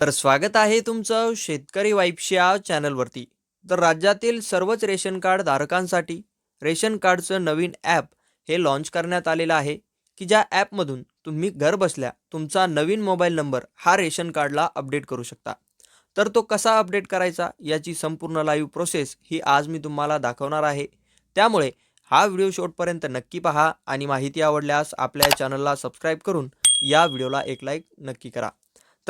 तर स्वागत आहे तुमचं शेतकरी वाईब्स या चॅनलवरती. तर राज्यातील सर्वच रेशन कार्ड धारकांसाठी रेशन कार्डचं नवीन ॲप हे लॉन्च करण्यात आलेलं आहे की ज्या ॲपमधून तुम्ही घर बसल्या तुमचा नवीन मोबाईल नंबर हा रेशन कार्डला अपडेट करू शकता. तर तो कसा अपडेट करायचा याची संपूर्ण लाईव्ह प्रोसेस ही आज मी तुम्हाला दाखवणार आहे. त्यामुळे हा व्हिडिओ शेवटपर्यंत नक्की पहा आणि माहिती आवडल्यास आपल्या चॅनलला सबस्क्राईब करून या व्हिडिओला एक लाईक नक्की करा.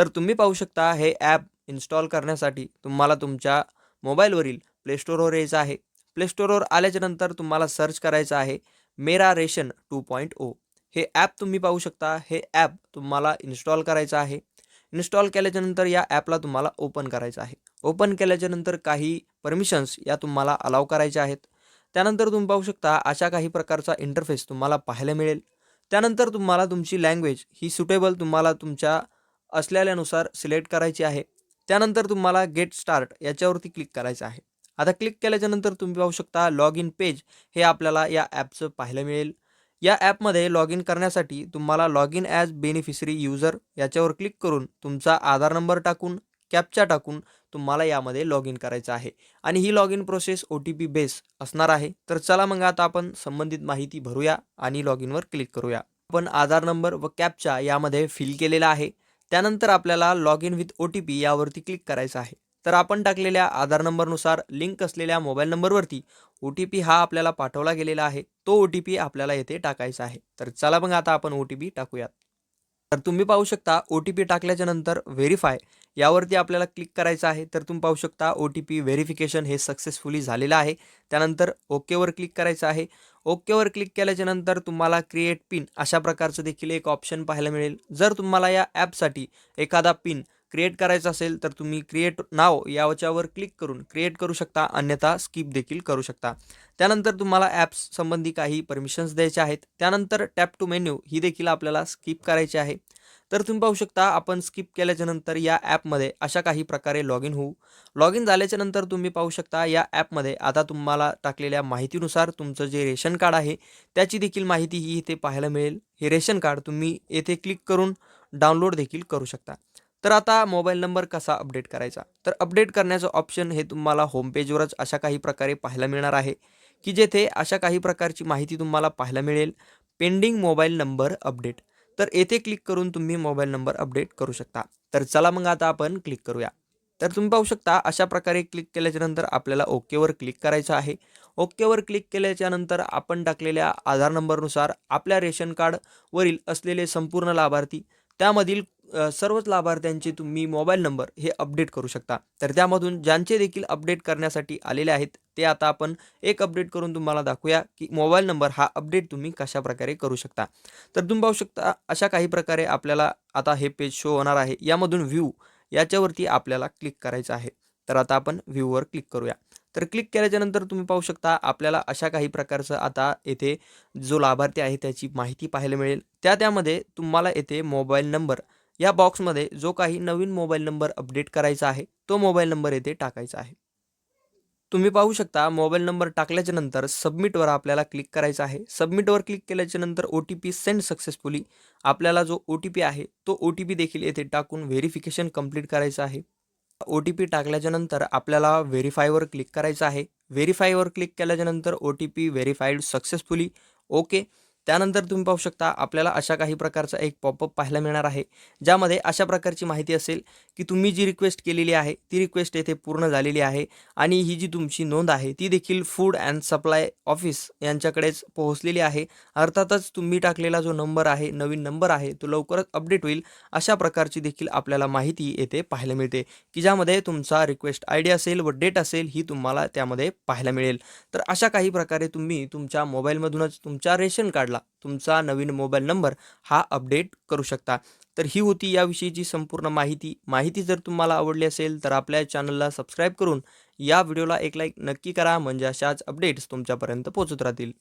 तर तुम्ही पाहू शकता हे ॲप इन्स्टॉल करण्यासाठी तुम्हाला तुमच्या मोबाईलवरील प्लेस्टोरवर यायचं आहे. प्लेस्टोरवर आल्याच्यानंतर तुम्हाला सर्च करायचं आहे मेरा रेशन टू पॉईंट ओ. हे ॲप तुम्ही पाहू शकता. हे ॲप तुम्हाला इन्स्टॉल करायचं आहे. इन्स्टॉल केल्याच्यानंतर या ॲपला तुम्हाला ओपन करायचं आहे. ओपन केल्याच्यानंतर काही परमिशन्स या तुम्हाला अलाव करायच्या आहेत. त्यानंतर तुम्ही पाहू शकता अशा काही प्रकारचा इंटरफेस तुम्हाला पाहायला मिळेल. त्यानंतर तुम्हाला तुमची लँग्वेज ही सुटेबल तुम्हाला तुमच्या असलेल्यानुसार सिलेक्ट करायची आहे. त्यानंतर तुम्हाला गेट स्टार्ट याच्यावरती क्लिक करायचं आहे. आता क्लिक केल्याच्यानंतर तुम्ही पाहू शकता लॉग इन पेज हे आपल्याला या ॲपचं पाहायला मिळेल. या ॲपमध्ये लॉग इन करण्यासाठी तुम्हाला log in as beneficiary user याच्यावर क्लिक करून तुमचा आधार नंबर टाकून कॅपचा टाकून तुम्हाला यामध्ये लॉग इन करायचं आहे. आणि ही log in process O T P base असणार आहे. तर चला मग आता आपण संबंधित माहिती भरूया आणि लॉग इनवर क्लिक करूया. आपण आधार नंबर व कॅपचा यामध्ये फिल केलेला आहे. त्यानंतर आपल्याला log in with O T P यावरती क्लिक करायचं आहे. तर आपण टाकलेल्या आधार नंबरनुसार लिंक असलेल्या मोबाईल नंबरवरती ओ टी पी हा आपल्याला पाठवला गेलेला आहे. तो ओ टी पी आपल्याला येथे टाकायचा आहे. तर चला मग आता आपण ओ टी पी टाकूयात. तर तुम्ही पाहू शकता ओ टी पी टाकल्याच्या नंतर व्हेरीफाय यावरती आपल्याला क्लिक करायचं आहे. तर तुम्ही पाहू शकता ओ टी पी व्हेरिफिकेशन हे सक्सेसफुली झालेलं आहे. त्यानंतर ओकेवर क्लिक करायचं आहे. ओकेवर क्लिक केल्याच्यानंतर तुम्हाला क्रिएट पिन अशा प्रकारचं देखील एक ऑप्शन पाहायला मिळेल. जर तुम्हाला या ॲपसाठी एखादा पिन क्रिएट करायचा असेल तर तुम्ही क्रिएट नाव याच्यावर क्लिक करून क्रिएट करू शकता. अन्यथा स्किप देखील करू शकता. त्यानंतर तुम्हाला ॲप्स संबंधी काही परमिशन्स द्यायचे आहेत. त्यानंतर टॅप टू मेन्यू ही देखील आपल्याला स्किप करायची आहे. तर तुम्ही पाहू शकता आपण स्किप केल्याच्यानंतर या ॲपमध्ये अशा काही प्रकारे लॉग इन होऊ. लॉग इन झाल्याच्यानंतर तुम्ही पाहू शकता या ॲपमध्ये आता तुम्हाला टाकलेल्या माहितीनुसार तुमचं जे रेशन कार्ड आहे त्याची देखील माहिती ही इथे पाहायला मिळेल. हे रेशन कार्ड तुम्ही येथे क्लिक करून डाउनलोड देखील करू शकता. तर आता मोबाईल नंबर कसा अपडेट करायचा? तर अपडेट करण्याचं ऑप्शन हे तुम्हाला होम पेजवरच अशा काही प्रकारे पाहायला मिळणार आहे की जेथे अशा काही प्रकारची माहिती तुम्हाला पाहायला मिळेल. पेंडिंग मोबाईल नंबर अपडेट तर येथे क्लिक करून तुम्ही मोबाईल नंबर अपडेट करू शकता. तर चला मग आता आपण क्लिक करूया. तर तुम्ही पाहू शकता अशा प्रकारे क्लिक केल्याच्यानंतर आपल्याला ओकेवर क्लिक करायचं आहे. ओकेवर क्लिक केल्याच्यानंतर आपण टाकलेल्या आधार नंबरनुसार आपल्या रेशन कार्डवरील असलेले संपूर्ण लाभार्थी त्यामधील सर्वच लाभार्थ्यांचे तुम्ही मोबाईल नंबर हे अपडेट करू शकता. तर त्यामधून ज्यांचे देखील अपडेट करण्यासाठी आलेले आहेत ते आता आपण एक अपडेट करून तुम्हाला दाखवूया की मोबाईल नंबर हा अपडेट तुम्ही कशा प्रकारे करू शकता. तर तुम्ही पाहू शकता अशा काही प्रकारे आपल्याला आता हे पेज शो होणार आहे. यामधून व्ह्यू याच्यावरती आपल्याला क्लिक करायचं आहे. तर आता आपण व्ह्यूवर क्लिक करूया. तर क्लिक केल्याच्यानंतर तुम्ही पाहू शकता आपल्याला अशा काही प्रकारचं आता येथे जो लाभार्थी आहे त्याची माहिती पाहायला मिळेल. त्या त्यामध्ये तुम्हाला येथे मोबाईल नंबर या बॉक्समध्ये जो काही नवीन मोबाईल नंबर अपडेट करायचा आहे तो मोबाईल नंबर येथे टाकायचा आहे. तुम्ही पाहू शकता मोबाईल नंबर टाकल्याच्या नंतर सबमिटवर आपल्याला क्लिक करायचं आहे. सबमिटवर क्लिक केल्याच्यानंतर O T P send successfully आपल्याला जो ओ टी पी आहे तो ओ टी पी देखील येथे टाकून व्हेरिफिकेशन कंप्लीट करायचं आहे. ओ टी पी टाकल्याच्या नंतर आपल्याला व्हेरीफायवर क्लिक करायचं आहे. व्हेरीफायवर क्लिक केल्याच्यानंतर O T P verified successfully okay त्यानंतर तुम्ही पाहू शकता आपल्याला अशा काही प्रकारचा एक पॉपअप पाहायला मिळणार आहे ज्यामध्ये अशा प्रकारची माहिती असेल की तुम्ही जी रिक्वेस्ट केलेली आहे ती रिक्वेस्ट येथे पूर्ण झालेली आहे आणि ही जी तुमची नोंद आहे ती देखील फूड अँड सप्लाय ऑफिस यांच्याकडेच पोहोचलेली आहे. अर्थातच तुम्ही टाकलेला जो नंबर आहे नवीन नंबर आहे तो लवकरच अपडेट होईल अशा प्रकारची देखील आपल्याला माहिती येथे पाहायला मिळते की ज्यामध्ये तुमचा रिक्वेस्ट आय डी असेल व डेट असेल ही तुम्हाला त्यामध्ये पाहायला मिळेल. तर अशा काही प्रकारे तुम्ही तुमच्या मोबाईलमधूनच तुमच्या रेशन कार्ड पडला तुमचा नवीन मोबाईल नंबर हा अपडेट करू शकता. तर ही होती याविषयीची संपूर्ण माहिती. माहिती जर तुम्हाला आवडली असेल तर आपल्या चॅनलला सबस्क्राईब करून या व्हिडिओला एक लाईक नक्की करा. म्हणजे अशाच अपडेट्स तुमच्यापर्यंत पोहोचत राहतील.